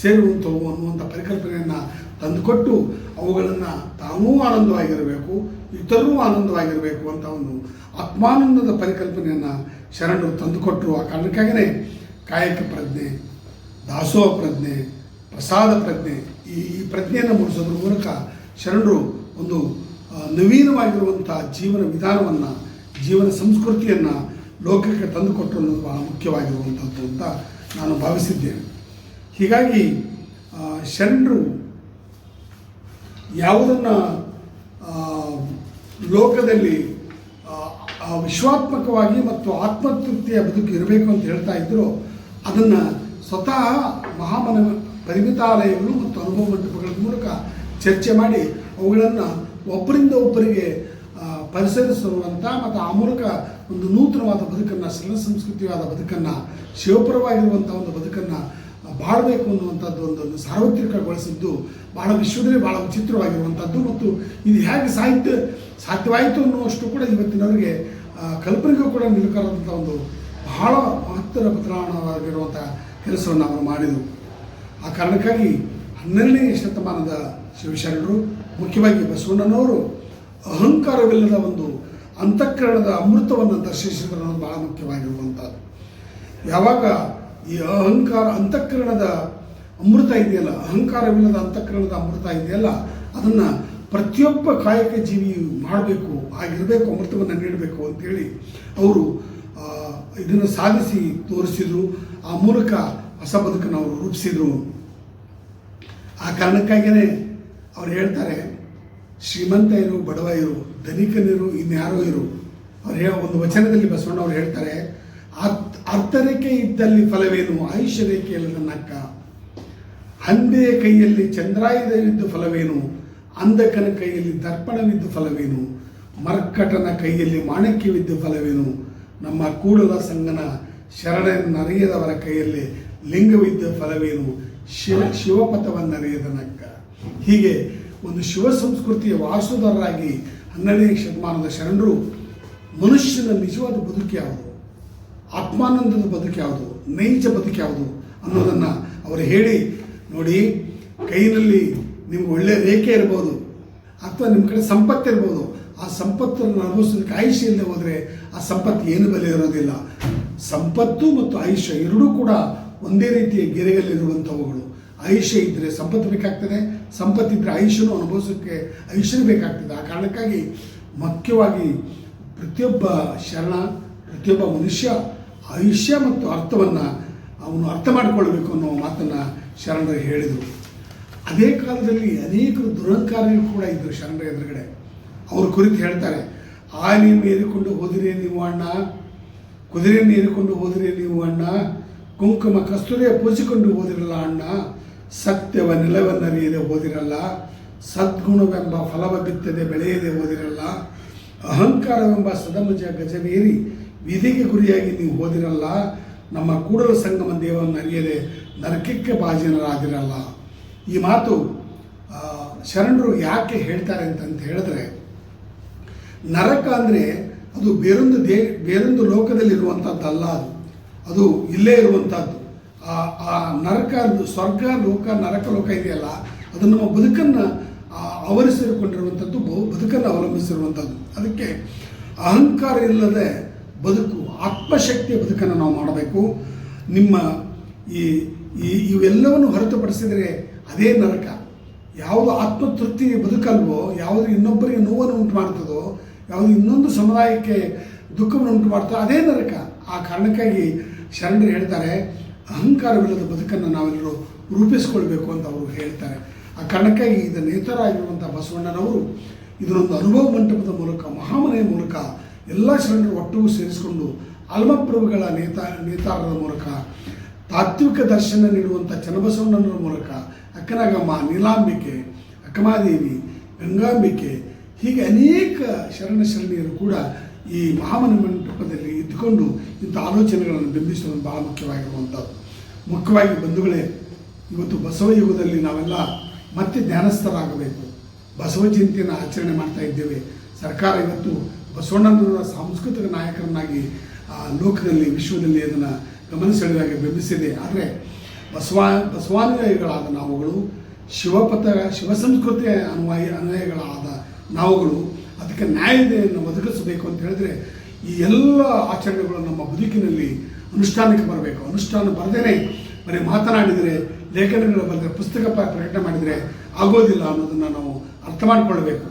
ಸೇರುವಂಥವು ಅನ್ನುವಂಥ ಪರಿಕಲ್ಪನೆಯನ್ನು ತಂದುಕೊಟ್ಟು ಅವುಗಳನ್ನು ತಾನೂ ಆನಂದವಾಗಿರಬೇಕು, ಇತರರೂ ಆನಂದವಾಗಿರಬೇಕು ಅಂತ ಒಂದು ಆತ್ಮಾನಂದದ ಪರಿಕಲ್ಪನೆಯನ್ನು ಶರಣರು ತಂದುಕೊಟ್ಟರು ಆ ಕಾರಣಕ್ಕಾಗಿಯೇ ಕಾಯಕ ಪ್ರಜ್ಞೆ, ದಾಸೋಹ ಪ್ರಜ್ಞೆ, ಪ್ರಸಾದ ಪ್ರಜ್ಞೆ ಈ ಈ ಪ್ರಜ್ಞೆಯನ್ನು ಮೂಡಿಸೋದ್ರ ಮೂಲಕ ಶರಣರು ಒಂದು ನವೀನವಾಗಿರುವಂಥ ಜೀವನ ವಿಧಾನವನ್ನು ಜೀವನ ಸಂಸ್ಕೃತಿಯನ್ನು ಲೋಕಕ್ಕೆ ತಂದುಕೊಟ್ಟರು ಅನ್ನೋದು ಬಹಳ ಮುಖ್ಯವಾಗಿರುವಂಥದ್ದು ಅಂತ ನಾನು ಭಾವಿಸಿದ್ದೇನೆ. ಹೀಗಾಗಿ ಶರಣರು ಯಾವುದನ್ನು ಲೋಕದಲ್ಲಿ ವಿಶ್ವಾತ್ಮಕವಾಗಿ ಮತ್ತು ಆತ್ಮತೃಪ್ತಿಯ ಬದುಕು ಇರಬೇಕು ಅಂತ ಹೇಳ್ತಾ ಇದ್ರು, ಅದನ್ನು ಸ್ವತಃ ಮಹಾಮನ, ಪರಿಮಿತಾಲಯಗಳು ಮತ್ತು ಅನುಭವ ಮಂಟಪಗಳ ಮೂಲಕ ಚರ್ಚೆ ಮಾಡಿ ಅವುಗಳನ್ನು ಒಬ್ಬರಿಂದ ಒಬ್ಬರಿಗೆ ಆ, ಪರಿಸರಿಸುವಂಥ ಮತ್ತು ಆ ಮೂಲಕ ಒಂದು ನೂತನವಾದ ಬದುಕನ್ನು ಸರಳ ಸಂಸ್ಕೃತಿಯಾದ ಬದುಕನ್ನು ಶಿವಪರವಾಗಿರುವಂಥ ಒಂದು ಬದುಕನ್ನು ಬಾಳಬೇಕು ಅನ್ನುವಂಥದ್ದು ಸಾರ್ವತ್ರಿಕ ಸಾರ್ವತ್ರಿಕಗೊಳಿಸಿದ್ದು ಬಹಳ ವಿಶ್ವದಲ್ಲೇ ಬಹಳ ವಿಚಿತ್ರವಾಗಿರುವಂಥದ್ದು ಮತ್ತು ಇದು ಹೇಗೆ ಸಾಹಿತ್ಯ ಸಾಧ್ಯವಾಯಿತು ಅನ್ನುವಷ್ಟು ಕೂಡ ಇವತ್ತಿನವರಿಗೆ ಕಲ್ಪನೆಗೂ ಕೂಡ ನಿಲುಕರಾದಂಥ ಒಂದು ಬಹಳ ಮಹತ್ತರ ಬದಲಾವಣವಾಗಿರುವಂಥ ಕೆಲಸವನ್ನು ಅವರು ಮಾಡಿದರು. ಆ ಕಾರಣಕ್ಕಾಗಿ ಹನ್ನೆರಡನೇ ಶತಮಾನದ ಶಿವಶರಣರು ಮುಖ್ಯವಾಗಿ ಬಸವಣ್ಣನವರು ಅಹಂಕಾರವಿಲ್ಲದ ಒಂದು ಅಂತಃಕರಣದ ಅಮೃತವನ್ನು ದರ್ಶಿಸಿದ್ರು ಅನ್ನೋದು ಬಹಳ ಮುಖ್ಯವಾಗಿರುವಂಥದ್ದು. ಯಾವಾಗ ಈ ಅಹಂಕಾರ ಅಂತಃಕರಣದ ಅಮೃತ ಇದೆಯಲ್ಲ, ಅಹಂಕಾರವಿಲ್ಲದ ಅಂತಃಕರಣದ ಅಮೃತ ಇದೆಯಲ್ಲ, ಅದನ್ನು ಪ್ರತಿಯೊಬ್ಬ ಕಾಯಕ ಜೀವಿಯು ಮಾಡಬೇಕು, ಆಗಿರಬೇಕು, ಅಮೃತವನ್ನು ನೀಡಬೇಕು ಅಂತೇಳಿ ಅವರು ಇದನ್ನು ಸಾಧಿಸಿ ತೋರಿಸಿದರು. ಆ ಮೂಲಕ ಹೊಸ ಬದುಕನ್ನು ಅವರು ರೂಪಿಸಿದರು. ಆ ಕಾರಣಕ್ಕಾಗಿಯೇ ಅವ್ರು ಹೇಳ್ತಾರೆ ಶ್ರೀಮಂತ ಇರು, ಬಡವ ಇರು, ಧನಿಕನಿರು, ಇನ್ಯಾರೋ ಇರು. ಅವ್ರು ಹೇಳೋ ಒಂದು ವಚನದಲ್ಲಿ ಬಸವಣ್ಣ ಅವ್ರು ಹೇಳ್ತಾರೆ ಅರ್ಥ ಅರ್ಥರೇಖೆ ಇದ್ದಲ್ಲಿ ಫಲವೇನು, ಆಯುಷ್ಯ ರೇಖೆಯಲ್ಲಿ ನಕ್ಕ ಹಂದೆಯ ಕೈಯಲ್ಲಿ ಚಂದ್ರಾಯುಧವಿದ್ದು ಫಲವೇನು, ಅಂಧಕನ ಕೈಯಲ್ಲಿ ದರ್ಪಣವಿದ್ದು ಫಲವೇನು, ಮರ್ಕಟನ ಕೈಯಲ್ಲಿ ಮಾಣಿಕ್ಯವಿದ್ದು ಫಲವೇನು, ನಮ್ಮ ಕೂಡಲ ಸಂಗನ ಶರಣನರಿಯದವರ ಕೈಯಲ್ಲಿ ಲಿಂಗವಿದ್ದ ಫಲವೇನು, ಶಿವ ಶಿವಪಥವನ್ನರಿಯದನಕ್ಕ ಹೀಗೆ ಒಂದು ಶಿವ ಸಂಸ್ಕೃತಿಯ ವಾಸುದಾರರಾಗಿ ಹನ್ನೆರಡನೇ ಶತಮಾನದ ಶರಣರು ಮನುಷ್ಯನ ನಿಜವಾದ ಬದುಕು ಯಾವುದು? ಆತ್ಮಾನಂದದ ಬದುಕು ಯಾವುದು? ನೈಜ ಬದುಕು ಯಾವುದು? ಅನ್ನೋದನ್ನು ಅವರು ಹೇಳಿ, ನೋಡಿ ಕೈನಲ್ಲಿ ನಿಮ್ಗೆ ಒಳ್ಳೆಯ ರೇಖೆ ಇರ್ಬೋದು, ಅಥವಾ ನಿಮ್ಮ ಕಡೆ ಸಂಪತ್ತು ಇರ್ಬೋದು. ಆ ಸಂಪತ್ತನ್ನು ಅನುಭವಿಸೋದಕ್ಕೆ ಆಯುಷ್ಯ ಇಲ್ಲದೆ ಹೋದರೆ ಆ ಸಂಪತ್ತು ಏನು ಬೆಲೆ ಇರೋದಿಲ್ಲ. ಸಂಪತ್ತು ಮತ್ತು ಆಯುಷ್ಯ ಎರಡೂ ಕೂಡ ಒಂದೇ ರೀತಿಯ ಗೆರೆಯಲ್ಲಿರುವಂಥವುಗಳು ಆಯುಷ್ಯ ಇದ್ದರೆ ಸಂಪತ್ತು ಬೇಕಾಗ್ತದೆ ಸಂಪತ್ತಿದ್ದರೆ ಆಯುಷ್ಯನು ಅನುಭವಿಸೋಕ್ಕೆ ಆಯುಷ್ಯನೂ ಬೇಕಾಗ್ತದೆ. ಆ ಕಾರಣಕ್ಕಾಗಿ ಮುಖ್ಯವಾಗಿ ಪ್ರತಿಯೊಬ್ಬ ಶರಣ, ಪ್ರತಿಯೊಬ್ಬ ಮನುಷ್ಯ ಆಯುಷ್ಯ ಮತ್ತು ಅರ್ಥವನ್ನು ಅವನು ಅರ್ಥ ಮಾಡಿಕೊಳ್ಬೇಕು ಅನ್ನೋ ಮಾತನ್ನು ಶರಣರು ಹೇಳಿದರು. ಅದೇ ಕಾಲದಲ್ಲಿ ಅನೇಕರು ದುರಂಕಾರಿಗಳು ಕೂಡ ಇದ್ದರು ಶರಣರ ಎದುರುಗಡೆ. ಅವ್ರ ಕುರಿತು ಹೇಳ್ತಾರೆ, ಆನೆಯನ್ನು ಏರಿಕೊಂಡು ಹೋದಿರೇ ನೀವು ಅಣ್ಣ, ಕುದುರೆಯನ್ನು ಏರಿಕೊಂಡು ಹೋದಿರೇ ನೀವು ಅಣ್ಣ, ಕುಂಕುಮ, ಕಸ್ತೂರಿಯ ಪೂಜಿಕೊಂಡು ಹೋದಿರಲ್ಲ ಅಣ್ಣ ಸತ್ಯವ ನೆಲವನ್ನರಿಯದೆ ಓದಿರಲ್ಲ, ಸದ್ಗುಣವೆಂಬ ಫಲವ ಬಿತ್ತದೆ ಬೆಳೆಯದೆ ಓದಿರಲ್ಲ, ಅಹಂಕಾರವೆಂಬ ಸದಮಜ ಗಜವೇರಿ ವಿಧಿಗೆ ಗುರಿಯಾಗಿ ನೀವು ಓದಿರಲ್ಲ, ನಮ್ಮ ಕೂಡಲ ಸಂಗಮ ದೇವರನ್ನು ಅರಿಯದೆ ನರಕಕ್ಕೆ ಬಾಜಿನರಾಗಿರಲ್ಲ ಈ ಮಾತು ಶರಣರು ಯಾಕೆ ಹೇಳ್ತಾರೆ ಅಂತಂತ ಹೇಳಿದ್ರೆ, ನರಕ ಅಂದರೆ ಅದು ಬೇರೊಂದು ದೇ, ಬೇರೊಂದು ಲೋಕದಲ್ಲಿರುವಂಥದ್ದಲ್ಲ ಅದು. ಅದು ಇಲ್ಲೇ ಇರುವಂಥದ್ದು ಆ ನರಕ ಸ್ವರ್ಗ, ಲೋಕ, ನರಕ, ಲೋಕ ಇದೆಯಲ್ಲ ಅದು ನಮ್ಮ ಬದುಕನ್ನು ಆವರಿಸಿಕೊಂಡಿರುವಂಥದ್ದು, ಬಹು, ಬದುಕನ್ನು ಅವಲಂಬಿಸಿರುವಂಥದ್ದು. ಅದಕ್ಕೆ ಅಹಂಕಾರ ಇಲ್ಲದೆ ಬದುಕು, ಆತ್ಮಶಕ್ತಿಯ ಬದುಕನ್ನು ನಾವು ಮಾಡಬೇಕು. ನಿಮ್ಮ ಈ ಈ, ಇವೆಲ್ಲವನ್ನು ಹೊರತುಪಡಿಸಿದರೆ ಅದೇ ನರಕ. ಯಾವುದು ಆತ್ಮತೃಪ್ತಿ ಬದುಕಲ್ವೋ, ಯಾವುದು ಇನ್ನೊಬ್ಬರಿಗೆ ನೋವನ್ನು ಉಂಟು ಮಾಡ್ತದೋ ಯಾವುದು ಇನ್ನೊಂದು ಸಮುದಾಯಕ್ಕೆ ದುಃಖವನ್ನು ಉಂಟು ಮಾಡ್ತದೋ ಅದೇ ನರಕ. ಆ ಕಾರಣಕ್ಕಾಗಿ ಶರಣರು ಹೇಳ್ತಾರೆ ಅಹಂಕಾರವಿಲ್ಲದ ಬದುಕನ್ನು ನಾವೆಲ್ಲರೂ ರೂಪಿಸ್ಕೊಳ್ಬೇಕು ಅಂತ ಅವರು ಹೇಳ್ತಾರೆ. ಆ ಕಾರಣಕ್ಕಾಗಿ ಇದರ ನೇತರಾಗಿರುವಂಥ ಬಸವಣ್ಣನವರು ಇದನ್ನೊಂದು ಅನುಭವ ಮಂಟಪದ ಮೂಲಕ, ಮಹಾಮನೆಯ ಮೂಲಕ ಎಲ್ಲ ಶರಣರು ಒಟ್ಟು ಸೇರಿಸಿಕೊಂಡು ಆಲ್ಮಪ್ರಭುಗಳ ನೇತಾ, ನೇತಾರರ ಮೂಲಕ, ತಾತ್ವಿಕ ದರ್ಶನ ನೀಡುವಂಥ ಚನ್ನಬಸವಣ್ಣನವರ ಮೂಲಕ, ಅಕ್ಕನಗಮ್ಮ ನೀಲಾಂಬಿಕೆ, ಅಕ್ಕಮಾದೇವಿ, ಗಂಗಾಂಬಿಕೆ, ಹೀಗೆ ಅನೇಕ ಶರಣ ಶರಣಿಯರು ಕೂಡ ಈ ಮಹಾಮನ ಮಂಟಪದಲ್ಲಿ ಇದ್ದುಕೊಂಡು ಇಂಥ ಆಲೋಚನೆಗಳನ್ನು ಬಿಂಬಿಸುವುದು ಬಹಳ ಮುಖ್ಯವಾಗಿರುವಂಥದ್ದು. ಮುಖ್ಯವಾಗಿ ಬಂಧುಗಳೇ ಇವತ್ತು ಬಸವ ಯುಗದಲ್ಲಿ ನಾವೆಲ್ಲ ಮತ್ತೆ ಧ್ಯಾನಸ್ಥರಾಗಬೇಕು. ಬಸವ ಜಯಂತಿಯನ್ನು ಆಚರಣೆ ಮಾಡ್ತಾ ಇದ್ದೇವೆ. ಸರ್ಕಾರ ಇವತ್ತು ಬಸವಣ್ಣನವರ ಸಾಂಸ್ಕೃತಿಕ ನಾಯಕರನ್ನಾಗಿ ಆ, ಲೋಕದಲ್ಲಿ ವಿಶ್ವದಲ್ಲಿ ಅದನ್ನು ಗಮನ ಸೆಳೆದಾಗಿ ಬಿಂಬಿಸಿದೆ. ಆದರೆ ಬಸವ ಬಸವಾನುಯಾಯಿಗಳಾದ ನಾವುಗಳು ಶಿವಪಥ ಶಿವ ಸಂಸ್ಕೃತಿಯ ಅನ್ವಯ ಅನ್ವಯಗಳಾದ ನಾವುಗಳು ಅದಕ್ಕೆ ನ್ಯಾಯತೆಯನ್ನು ಒದಗಿಸಬೇಕು ಅಂತ ಹೇಳಿದ್ರೆ ಈ ಎಲ್ಲ ಆಚರಣೆಗಳು ನಮ್ಮ ಬದುಕಿನಲ್ಲಿ ಅನುಷ್ಠಾನಕ್ಕೆ ಬರಬೇಕು. ಅನುಷ್ಠಾನ ಬರದೇನೆ ಬರೀ ಮಾತನಾಡಿದರೆ, ಲೇಖನಗಳು ಬರೆದರೆ, ಪುಸ್ತಕ ಪ್ರಕಟಣೆ ಮಾಡಿದರೆ ಆಗೋದಿಲ್ಲ ಅನ್ನೋದನ್ನು ನಾವು ಅರ್ಥ ಮಾಡಿಕೊಳ್ಳಬೇಕು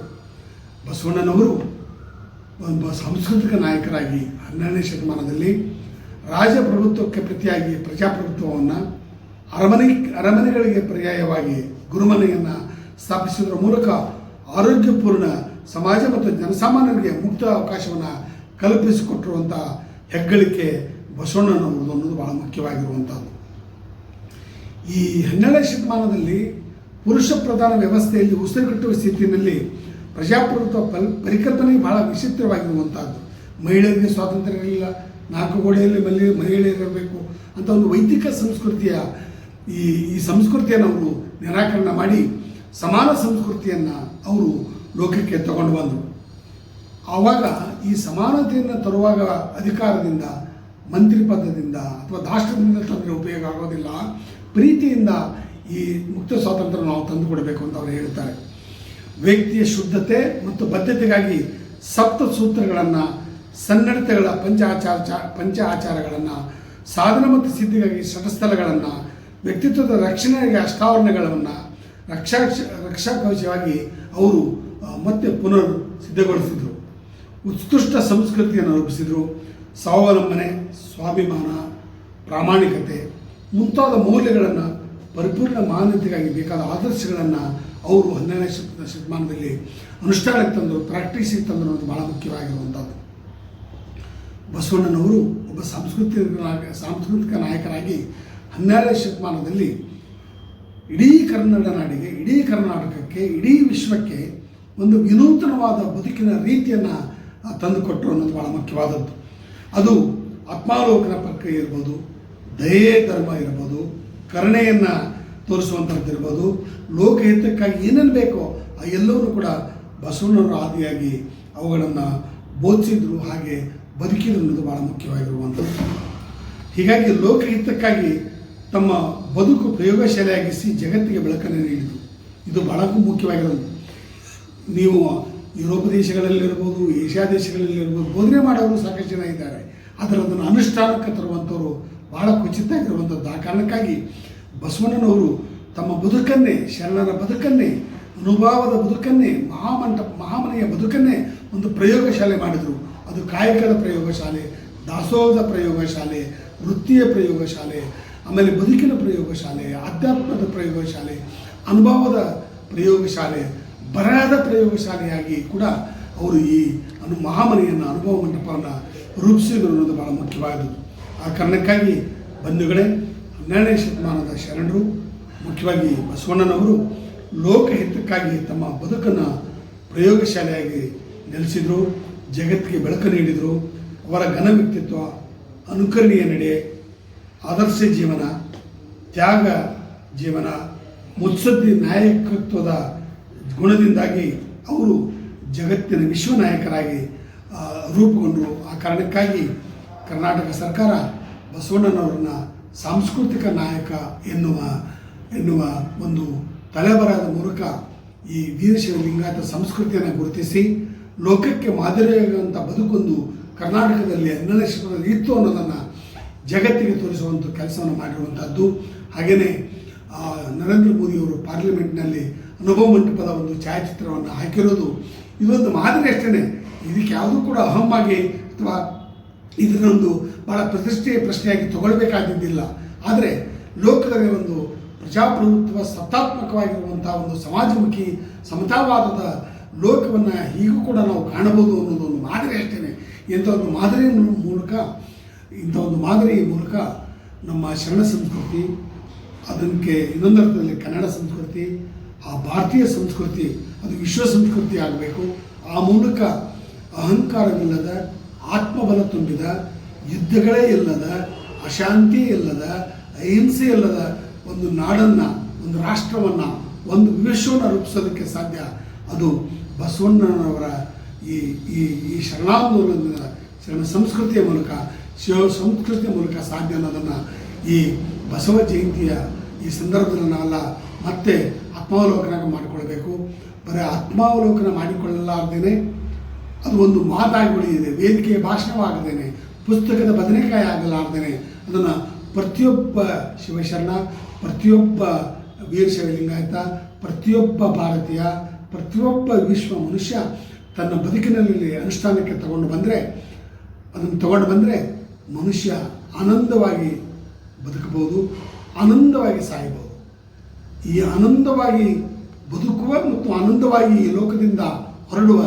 ಬಸವಣ್ಣನವರು ಒಬ್ಬ ಸಾಂಸ್ಕೃತಿಕ ನಾಯಕರಾಗಿ ಹನ್ನೆರಡನೇ ಶತಮಾನದಲ್ಲಿ ರಾಜಪ್ರಭುತ್ವಕ್ಕೆ ಪ್ರತಿಯಾಗಿ ಪ್ರಜಾಪ್ರಭುತ್ವವನ್ನು ಅರಮನೆ, ಅರಮನೆಗಳಿಗೆ ಪರ್ಯಾಯವಾಗಿ ಗುರುಮನೆಯನ್ನು ಸ್ಥಾಪಿಸುವುದರ ಮೂಲಕ ಆರೋಗ್ಯಪೂರ್ಣ ಸಮಾಜ ಮತ್ತು ಜನಸಾಮಾನ್ಯರಿಗೆ ಮುಕ್ತ ಅವಕಾಶವನ್ನು ಕಲ್ಪಿಸಿಕೊಟ್ಟಿರುವಂಥ ಹೆಗ್ಗಳಿಕೆ ಬಸವಣ್ಣನವ್ರದ್ದು ಅನ್ನೋದು ಭಾಳ ಮುಖ್ಯವಾಗಿರುವಂಥದ್ದು. ಈ ಹನ್ನೆರಡನೇ ಶತಮಾನದಲ್ಲಿ ಪುರುಷ ಪ್ರಧಾನ ವ್ಯವಸ್ಥೆಯಲ್ಲಿ ಉಸಿರುಗಟ್ಟುವ ಸ್ಥಿತಿಯಲ್ಲಿ ಪ್ರಜಾಪ್ರಭುತ್ವ ಪಲ್ ಪರಿಕಲ್ಪನೆ ಬಹಳ ವಿಚಿತ್ರವಾಗಿರುವಂಥದ್ದು. ಮಹಿಳೆಯರಿಗೆ ಸ್ವಾತಂತ್ರ್ಯ ಇರಲಿಲ್ಲ, ನಾಲ್ಕು ಗೋಡೆಯಲ್ಲಿ ಮಲ್ಲಿ ಮಹಿಳೆಯರಿರಬೇಕು ಅಂತ ಒಂದು ವೈದಿಕ ಸಂಸ್ಕೃತಿಯ ಈ ಈ ಸಂಸ್ಕೃತಿಯನ್ನು ಅವರು ನಿರಾಕರಣೆ ಮಾಡಿ ಸಮಾನ ಸಂಸ್ಕೃತಿಯನ್ನು ಅವರು ಲೋಕಕ್ಕೆ ತಗೊಂಡು ಬಂದರು. ಆವಾಗ ಈ ಸಮಾನತೆಯನ್ನು ತರುವಾಗ ಅಧಿಕಾರದಿಂದ, ಮಂತ್ರಿ ಪದದಿಂದ ಅಥವಾ ದಾಷ್ಟದಿಂದ ತಂದರೆ ಉಪಯೋಗ ಆಗೋದಿಲ್ಲ. ಪ್ರೀತಿಯಿಂದ ಈ ಮುಕ್ತ ಸ್ವಾತಂತ್ರ್ಯ ನಾವು ತಂದು ಕೊಡಬೇಕು ಅಂತ ಅವರು ಹೇಳ್ತಾರೆ. ವ್ಯಕ್ತಿಯ ಶುದ್ಧತೆ ಮತ್ತು ಬದ್ಧತೆಗಾಗಿ ಸಪ್ತ ಸೂತ್ರಗಳನ್ನು, ಸನ್ನಡತೆಗಳ ಪಂಚ ಆಚಾರ ಪಂಚ ಆಚಾರಗಳನ್ನು ಸಾಧನ ಮತ್ತು ಸಿದ್ಧಿಗಾಗಿ ಷಟಸ್ಥಲಗಳನ್ನು, ವ್ಯಕ್ತಿತ್ವದ ರಕ್ಷಣೆಗೆ ಅಷ್ಟಾವರಣಗಳನ್ನು, ರಕ್ಷಾ ರಕ್ಷಾ ಕವಚವಾಗಿ ಅವರು ಮತ್ತೆ ಪುನರ್ ಸಿದ್ಧಗೊಳಿಸಿದರು. ಉತ್ಕೃಷ್ಟ ಸಂಸ್ಕೃತಿಯನ್ನು ರೂಪಿಸಿದರು. ಸ್ವಾವಲಂಬನೆ ಸ್ವಾಭಿಮಾನ, ಪ್ರಾಮಾಣಿಕತೆ ಮುಂತಾದ ಮೌಲ್ಯಗಳನ್ನು ಪರಿಪೂರ್ಣ ಮಾನ್ಯತೆಗಾಗಿ ಬೇಕಾದ ಆದರ್ಶಗಳನ್ನು ಅವರು ಹನ್ನೆರಡನೇ ಶತ, ಶತಮಾನದಲ್ಲಿ ಅನುಷ್ಠಾನಕ್ಕೆ ತಂದರು. ಪ್ರಾಕ್ಟೀಸಿಗೆ ತಂದರು ಅನ್ನೋದು ಭಾಳ ಮುಖ್ಯವಾಗಿರುವಂಥದ್ದು. ಬಸವಣ್ಣನವರು ಒಬ್ಬ ಸಾಂಸ್ಕೃತಿಕ ಸಾಂಸ್ಕೃತಿಕ ನಾಯಕರಾಗಿ ಹನ್ನೆರಡನೇ ಶತಮಾನದಲ್ಲಿ ಇಡೀ ಕನ್ನಡ ನಾಡಿಗೆ, ಇಡೀ ಕರ್ನಾಟಕಕ್ಕೆ, ಇಡೀ ವಿಶ್ವಕ್ಕೆ ಒಂದು ವಿನೂತನವಾದ ಬದುಕಿನ ರೀತಿಯನ್ನು ತಂದುಕೊಟ್ಟರು ಅನ್ನೋದು ಭಾಳ ಮುಖ್ಯವಾದದ್ದು. ಅದು ಆತ್ಮಾಲೋಕನ ಪ್ರಕ್ರಿಯೆ ಇರ್ಬೋದು ದಯೆ ಧರ್ಮ ಇರ್ಬೋದು, ಕರುಣೆಯನ್ನು ತೋರಿಸುವಂಥದ್ದು ಇರ್ಬೋದು ಲೋಕಹಿತಕ್ಕಾಗಿ ಏನೇನು ಬೇಕೋ ಆ ಎಲ್ಲವನ್ನೂ ಕೂಡ ಬಸವಣ್ಣರು ಆದಿಯಾಗಿ ಅವುಗಳನ್ನು ಬೋಧಿಸಿದ್ರು, ಹಾಗೆ ಬದುಕಿದ್ರು ಅನ್ನೋದು ಭಾಳ ಮುಖ್ಯವಾಗಿರುವಂಥದ್ದು. ಹೀಗಾಗಿ ಲೋಕಹಿತಕ್ಕಾಗಿ ತಮ್ಮ ಬದುಕು ಪ್ರಯೋಗಶಾಲೆಯಾಗಿಸಿ ಜಗತ್ತಿಗೆ ಬೆಳಕನ್ನು ನೀಡಿದರು. ಇದು ಬಹಳ ಮುಖ್ಯವಾಗಿರೋದು. ನೀವು ಯುರೋಪ್ ದೇಶಗಳಲ್ಲಿರ್ಬೋದು, ಏಷ್ಯಾ ದೇಶಗಳಲ್ಲಿರ್ಬೋದು, ಬೋಧನೆ ಮಾಡೋರು ಸಾಕಷ್ಟು ಜನ ಇದ್ದಾರೆ. ಆದರೆ ಅದನ್ನು ಅನುಷ್ಠಾನಕ್ಕೆ ತರುವಂಥವ್ರು ಬಹಳ ಕುಚಿತ ಆಗಿರುವಂಥದ್ದು ಆ ಕಾರಣಕ್ಕಾಗಿ ಬಸವಣ್ಣನವರು ತಮ್ಮ ಬದುಕನ್ನೇ ಶರಣರ ಬದುಕನ್ನೇ, ಅನುಭಾವದ ಬದುಕನ್ನೇ ಮಹಾಮಂಟಪ ಮಹಾಮನೆಯ ಬದುಕನ್ನೇ ಒಂದು ಪ್ರಯೋಗಶಾಲೆ ಮಾಡಿದರು. ಅದು ಕಾಯಕದ ಪ್ರಯೋಗಶಾಲೆ, ದಾಸೋಹದ ಪ್ರಯೋಗಶಾಲೆ, ವೃತ್ತಿಯ ಪ್ರಯೋಗಶಾಲೆ, ಆಮೇಲೆ ಬದುಕಿನ ಪ್ರಯೋಗಶಾಲೆ ಆಧ್ಯಾತ್ಮದ ಪ್ರಯೋಗಶಾಲೆ, ಅನುಭವದ ಪ್ರಯೋಗಶಾಲೆ ಬರಹದ ಪ್ರಯೋಗಶಾಲೆಯಾಗಿ ಕೂಡ ಅವರು ಈ ಅನು, ಮಹಾಮನೆಯನ್ನು, ಅನುಭವ ಮಂಟಪವನ್ನು ರೂಪಿಸಿದರು ಅನ್ನೋದು ಭಾಳ ಮುಖ್ಯವಾದದ್ದು. ಆ ಕಾರಣಕ್ಕಾಗಿ ಬಂಧುಗಳೇ, ಹನ್ನೆರಡನೇ ಶತಮಾನದ ಶರಣರು, ಮುಖ್ಯವಾಗಿ ಬಸವಣ್ಣನವರು ಲೋಕಹಿತಕ್ಕಾಗಿ ತಮ್ಮ ಬದುಕನ್ನು ಪ್ರಯೋಗಶಾಲೆಯಾಗಿ ನೆಲೆಸಿದರು, ಜಗತ್ತಿಗೆ ಬೆಳಕು ನೀಡಿದರು, ಅವರ ಘನ ವ್ಯಕ್ತಿತ್ವ, ಅನುಕರಣೀಯ ನಡೆ, ಆದರ್ಶ ಜೀವನ, ತ್ಯಾಗ ಜೀವನ, ಮುತ್ಸದ್ದಿ ನಾಯಕತ್ವದ ಗುಣದಿಂದಾಗಿ ಅವರು ಜಗತ್ತಿನ ವಿಶ್ವ ನಾಯಕರಾಗಿ ಆ, ರೂಪುಗೊಂಡರು ಆ ಕಾರಣಕ್ಕಾಗಿ ಕರ್ನಾಟಕ ಸರ್ಕಾರ ಬಸವಣ್ಣನವರನ್ನ ಸಾಂಸ್ಕೃತಿಕ ನಾಯಕ ಎನ್ನುವ ಎನ್ನುವ ಒಂದು ತಲೆಬರಹದ ಮೂಲಕ ಈ ವೀರಶೈವ ಲಿಂಗಾಯತ ಸಂಸ್ಕೃತಿಯನ್ನು ಗುರುತಿಸಿ ಲೋಕಕ್ಕೆ ಮಾದರಿಯಾಗುವಂಥ ಬದುಕೊಂದು ಕರ್ನಾಟಕದಲ್ಲಿ ಶತಮಾನದಲ್ಲಿ ಇತ್ತು ಅನ್ನೋದನ್ನು ಜಗತ್ತಿಗೆ ತೋರಿಸುವಂಥ ಕೆಲಸವನ್ನು ಮಾಡಿರುವಂಥದ್ದು ಹಾಗೆಯೇ ನರೇಂದ್ರ ಮೋದಿಯವರು ಪಾರ್ಲಿಮೆಂಟ್ನಲ್ಲಿ ಅನುಭವ ಮಂಟಪದ ಒಂದು ಛಾಯಾಚಿತ್ರವನ್ನು ಹಾಕಿರೋದು ಇದೊಂದು ಮಾದರಿ ಅಷ್ಟೇ ಇದಕ್ಕೆ ಯಾವುದೂ ಕೂಡ ಅಹಮ್ಮಾಗಿ ಅಥವಾ ಇದನ್ನೊಂದು ಭಾಳ ಪ್ರತಿಷ್ಠೆಯ ಪ್ರಶ್ನೆಯಾಗಿ ತಗೊಳ್ಬೇಕಾದದ್ದಿಲ್ಲ ಆದರೆ ಲೋಕದಲ್ಲಿ ಒಂದು ಪ್ರಜಾಪ್ರಭುತ್ವ ಸತ್ತಾತ್ಮಕವಾಗಿರುವಂಥ ಒಂದು ಸಮಾಜಮುಖಿ ಸಮತಾವಾದದ ಲೋಕವನ್ನು ಹೀಗೂ ಕೂಡ ನಾವು ಕಾಣಬಹುದು ಅನ್ನೋದು ಒಂದು ಮಾದರಿ ಅಷ್ಟೇ ಇಂಥ ಒಂದು ಮಾದರಿಯ ಮೂಲಕ, ಇಂಥ ಒಂದು ಮಾದರಿಯ ಮೂಲಕ ನಮ್ಮ ಶರಣ ಸಂಸ್ಕೃತಿ ಅದಕ್ಕೆ ಇನ್ನೊಂದು ಅರ್ಥದಲ್ಲಿ ಕನ್ನಡ ಸಂಸ್ಕೃತಿ ಆ ಭಾರತೀಯ ಸಂಸ್ಕೃತಿ, ಅದು ವಿಶ್ವ ಸಂಸ್ಕೃತಿ ಆಗಬೇಕು. ಆ ಮೂಲಕ ಅಹಂಕಾರವಿಲ್ಲದ, ಆತ್ಮಬಲ ತುಂಬಿದ, ಯುದ್ಧಗಳೇ ಇಲ್ಲದ, ಅಶಾಂತಿ ಇಲ್ಲದ, ಅಹಿಂಸೆ ಇಲ್ಲದ ಒಂದು ನಾಡನ್ನು, ಒಂದು ರಾಷ್ಟ್ರವನ್ನು, ಒಂದು ವಿಶ್ವವನ್ನು ರೂಪಿಸೋದಕ್ಕೆ ಸಾಧ್ಯ. ಅದು ಬಸವಣ್ಣನವರ ಈ ಈ ಈ ಶರಣಾಂದೋಲನದ ಶರಣ ಸಂಸ್ಕೃತಿಯ ಮೂಲಕ, ಶಿವ ಸಂಸ್ಕೃತಿಯ ಮೂಲಕ ಸಾಧ್ಯ ಅನ್ನೋದನ್ನು ಈ ಬಸವ ಜಯಂತಿಯ ಈ ಸಂದರ್ಭದಲ್ಲಿ ನಾವೆಲ್ಲ ಮತ್ತೆ ಆತ್ಮಾವಲೋಕನ ಮಾಡಿಕೊಳ್ಬೇಕು ಬರೀ ಆತ್ಮಾವಲೋಕನ ಮಾಡಿಕೊಳ್ಳಲಾರ್ದೇನೆ ಅದು ಒಂದು ಮಾತಾಗಿ ಉಳಿದಿದೆ ವೇದಿಕೆಯ ಭಾಷಣವಾಗದೇನೆ. ಪುಸ್ತಕದ ಬದನೆಕಾಯಿ ಆಗಲಾರ್ದೇನೆ. ಅದನ್ನು ಪ್ರತಿಯೊಬ್ಬ ಶಿವಶರಣ, ಪ್ರತಿಯೊಬ್ಬ ವೀರಶೈವ ಲಿಂಗಾಯತ ಪ್ರತಿಯೊಬ್ಬ ಭಾರತೀಯ, ಪ್ರತಿಯೊಬ್ಬ ವಿಶ್ವ ಮನುಷ್ಯ ತನ್ನ ಬದುಕಿನಲ್ಲಿ ಅನುಷ್ಠಾನಕ್ಕೆ ತಗೊಂಡು ಬಂದರೆ, ಅದನ್ನು ತಗೊಂಡು ಬಂದರೆ ಮನುಷ್ಯ ಆನಂದವಾಗಿ ಬದುಕಬಹುದು, ಆನಂದವಾಗಿ ಸಾಯಬಹುದು. ಈ ಆನಂದವಾಗಿ ಬದುಕುವ ಮತ್ತು ಆನಂದವಾಗಿ ಈ ಲೋಕದಿಂದ ಹೊರಡುವ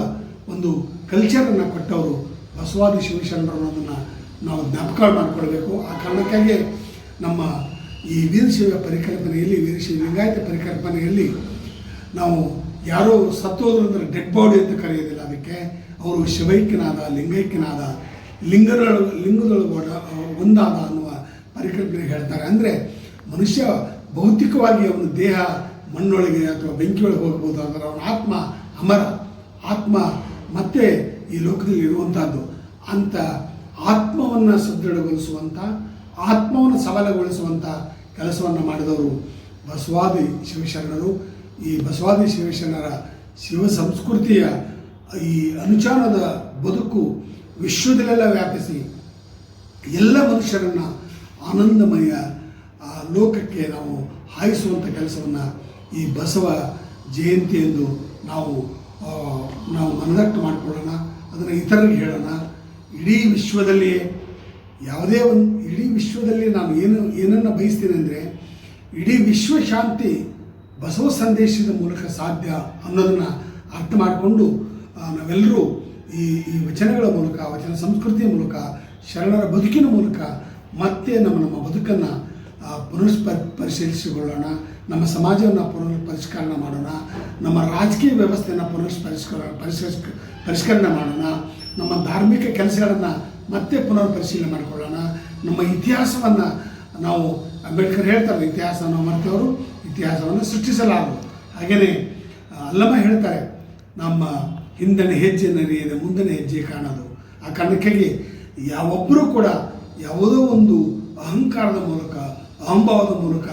ಒಂದು ಕಲ್ಚರನ್ನು ಕೊಟ್ಟವರು ಬಸವಾದಿ ಶಿವಶರಣರು ಅನ್ನೋದನ್ನು ನಾವು ಜ್ಞಾಪಕ ಮಾಡಿಕೊಳ್ಬೇಕು. ಆ ಕಾರಣಕ್ಕಾಗಿ ನಮ್ಮ ಈ ವೀರಶೈವ ಪರಿಕಲ್ಪನೆಯಲ್ಲಿ, ವೀರಶೈವ ಲಿಂಗಾಯತ ಪರಿಕಲ್ಪನೆಯಲ್ಲಿ ನಾವು ಯಾರೋ ಸತ್ತೋದ್ರು ಅಂದರೆ ಡೆಡ್ ಬಾಡಿ ಅಂತ ಕರೆಯೋದಿಲ್ಲ ಅದಕ್ಕೆ. ಅವರು ಶಿವೈಕ್ಯನಾದ, ಲಿಂಗೈಕ್ಯನಾದ, ಲಿಂಗದೊಳಗೆ ಲಿಂಗದೊಳಗೊಡ ಒಂದಾದ ಅನ್ನುವ ಪರಿಕಲ್ಪನೆ ಹೇಳ್ತಾರೆ. ಅಂದರೆ ಮನುಷ್ಯ ಭೌತಿಕವಾಗಿ ಅವನ ದೇಹ ಮಣ್ಣೊಳಗೆ ಅಥವಾ ಬೆಂಕಿಯೊಳಗೆ ಹೋಗ್ಬೋದು ಆದರೆ ಅವನ ಆತ್ಮ ಅಮರ. ಆತ್ಮ ಮತ್ತೆ ಈ ಲೋಕದಲ್ಲಿ ಇರುವಂಥದ್ದು ಅಂತ ಆತ್ಮವನ್ನು ಸದೃಢಗೊಳಿಸುವಂಥ ಆತ್ಮವನ್ನು ಸಬಲಗೊಳಿಸುವಂಥ ಕೆಲಸವನ್ನು ಮಾಡಿದವರು ಬಸವಾದಿ ಶಿವಶರಣರು. ಈ ಬಸವಾದಿ ಶಿವಶರಣರ ಶಿವ ಸಂಸ್ಕೃತಿಯ ಈ ಅನುಚಾನದ ಬದುಕು ವಿಶ್ವದಲ್ಲೆಲ್ಲ ವ್ಯಾಪಿಸಿ ಎಲ್ಲ ಮನುಷ್ಯರನ್ನು ಆನಂದಮಯ ಲೋಕಕ್ಕೆ ನಾವು ಹಾಯಿಸುವಂಥ ಕೆಲಸವನ್ನು ಈ ಬಸವ ಜಯಂತಿ ಎಂದು ನಾವು ನಾವು ಮನದಟ್ಟು ಮಾಡಿಕೊಳ್ಳೋಣ, ಅದನ್ನು ಇತರರಿಗೆ ಹೇಳೋಣ. ಇಡೀ ವಿಶ್ವದಲ್ಲಿಯೇ ಯಾವುದೇ ಒಂದು, ಇಡೀ ವಿಶ್ವದಲ್ಲಿ ನಾನು ಏನು, ಏನನ್ನು ಬಯಸ್ತೀನಿ ಅಂದರೆ, ಇಡೀ ವಿಶ್ವ ಶಾಂತಿ ಬಸವ ಸಂದೇಶದ ಮೂಲಕ ಸಾಧ್ಯ ಅನ್ನೋದನ್ನು ಅರ್ಥ ಮಾಡಿಕೊಂಡು ನಾವೆಲ್ಲರೂ ಈ ಈ ವಚನಗಳ ಮೂಲಕ, ವಚನ ಸಂಸ್ಕೃತಿಯ ಮೂಲಕ, ಶರಣರ ಬದುಕಿನ ಮೂಲಕ ಮತ್ತೆ ನಮ್ಮ ನಮ್ಮ ಬದುಕನ್ನು ಪುನರ್ ಪರಿಶೀಲಿಸಿಕೊಳ್ಳೋಣ. ನಮ್ಮ ಸಮಾಜವನ್ನು ಪುನರ್ ಪರಿಷ್ಕರಣೆ ಮಾಡೋಣ. ನಮ್ಮ ರಾಜಕೀಯ ವ್ಯವಸ್ಥೆಯನ್ನು ಪುನರ್ ಪರಿಷ್ಕರ ಪರಿಷ್ಕರಣೆ ಮಾಡೋಣ. ನಮ್ಮ ಧಾರ್ಮಿಕ ಕೆಲಸಗಳನ್ನು ಮತ್ತೆ ಪುನರ್ ಪರಿಶೀಲನೆ ಮಾಡಿಕೊಳ್ಳೋಣ. ನಮ್ಮ ಇತಿಹಾಸವನ್ನು ನಾವು ಅಂಬೇಡ್ಕರ್ ಹೇಳ್ತಾರೆ ಇತಿಹಾಸವನ್ನು ಮರೆತವರು ಇತಿಹಾಸವನ್ನು ಸೃಷ್ಟಿಸಲಾರದು ಹಾಗೆಯೇ ಅಲ್ಲಮ್ಮ ಹೇಳ್ತಾರೆ, ನಮ್ಮ ಹಿಂದನೆ ಹೆಜ್ಜೆ ನರಿಯದೆ ಮುಂದಿನ ಹೆಜ್ಜೆ ಕಾಣೋದು. ಆ ಕಾರಣಕ್ಕಾಗಿ ಯಾವೊಬ್ಬರೂ ಕೂಡ ಯಾವುದೋ ಒಂದು ಅಹಂಕಾರದ ಮೂಲಕ ಅಹಂಭಾವದ ಮೂಲಕ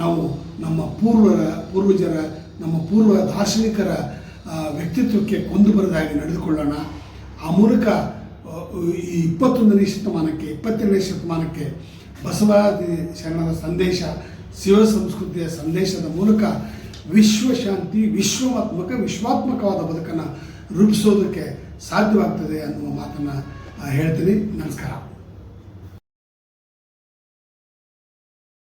ನಾವು ನಮ್ಮ ಪೂರ್ವರ ಪೂರ್ವಜರ, ನಮ್ಮ ಪೂರ್ವ ದಾರ್ಶನಿಕರ ವ್ಯಕ್ತಿತ್ವಕ್ಕೆ ಕೊಂದು ಬರದಾಗಿ ನಡೆದುಕೊಳ್ಳೋಣ. ಆ ಮೂಲಕ ಈ ಇಪ್ಪತ್ತೊಂದನೇ ಶತಮಾನಕ್ಕೆ ಇಪ್ಪತ್ತೆರಡನೇ ಶತಮಾನಕ್ಕೆ ಬಸವಾದಿ ಶರಣರ ಸಂದೇಶ, ಶಿವ ಸಂಸ್ಕೃತಿಯ ಸಂದೇಶದ ಮೂಲಕ ವಿಶ್ವಶಾಂತಿ ವಿಶ್ವಾತ್ಮಕ ವಿಶ್ವಾತ್ಮಕವಾದ ಬದುಕನ್ನು ರೂಪಿಸೋದಕ್ಕೆ ಸಾಧ್ಯವಾಗ್ತದೆ ಅನ್ನುವ ಮಾತನ್ನು ಹೇಳ್ತೀನಿ. ನಮಸ್ಕಾರ.